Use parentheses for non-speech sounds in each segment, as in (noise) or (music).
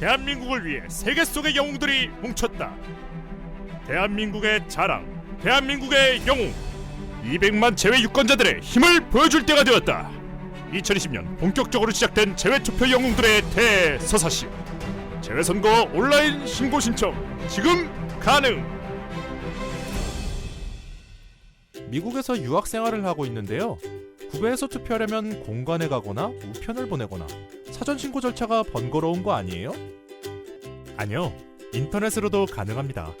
대한민국을 위해 세계 속의 영웅들이 뭉쳤다. 대한민국의 자랑, 대한민국의 영웅. 200만 제외 유권자들의 힘을 보여줄 때가 되었다. 2020년 본격적으로 시작된 제외 투표 영웅들의 대서사시. 제외 선거 온라인 신고 신청 지금 가능. 미국에서 유학 생활을 하고 있는데요. 국외에서 투표하려면 공관에 가거나 우편을 보내거나 사전 신고 절차가 번거로운 거 아니에요? 아니요. 인터넷으로도 가능합니다.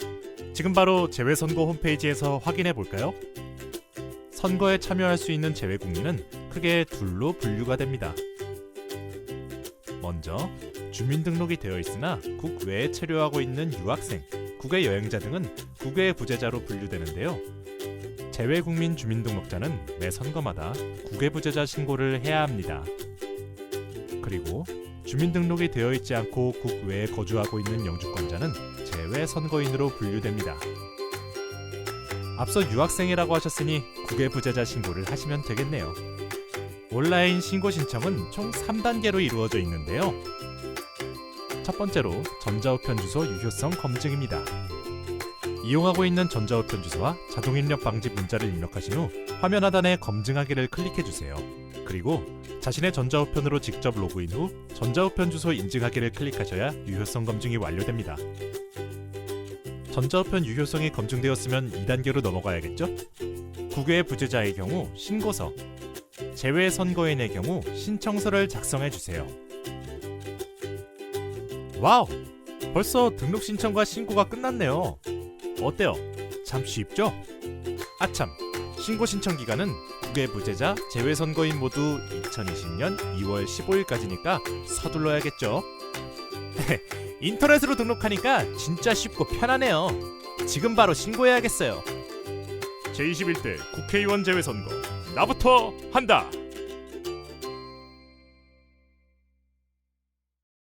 지금 바로 재외선거 홈페이지에서 확인해 볼까요? 선거에 참여할 수 있는 재외 국민은 크게 둘로 분류가 됩니다. 먼저 주민등록이 되어 있으나 국외에 체류하고 있는 유학생, 국외 여행자 등은 국외 부재자로 분류되는데요. 재외국민 주민등록자는 매 선거마다 국외 부재자 신고를 해야 합니다. 그리고 주민등록이 되어 있지 않고 국외에 거주하고 있는 영주권자는 재외 선거인으로 분류됩니다. 앞서 유학생이라고 하셨으니 국외 부재자 신고를 하시면 되겠네요. 온라인 신고 신청은 총 3단계로 이루어져 있는데요. 첫 번째로 전자우편 주소 유효성 검증입니다. 이용하고 있는 전자우편 주소와 자동 입력 방지 문자를 입력하신 후 화면 하단에 검증하기를 클릭해 주세요. 그리고 자신의 전자우편으로 직접 로그인 후 전자우편 주소 인증하기를 클릭하셔야 유효성 검증이 완료됩니다. 전자우편 유효성이 검증되었으면 2단계로 넘어가야겠죠? 국외 부재자의 경우 신고서, 제외 선거인의 경우 신청서를 작성해 주세요. 와우! 벌써 등록 신청과 신고가 끝났네요. 어때요? 참 쉽죠? 아참, 신고 신청 기간은 국외 부재자, 재외 선거인 모두 2020년 2월 15일까지니까 서둘러야겠죠. (laughs) 인터넷으로 등록하니까 진짜 쉽고 편하네요. 지금 바로 신고해야겠어요. 제21대 국회의원 제외 선거 나부터 한다.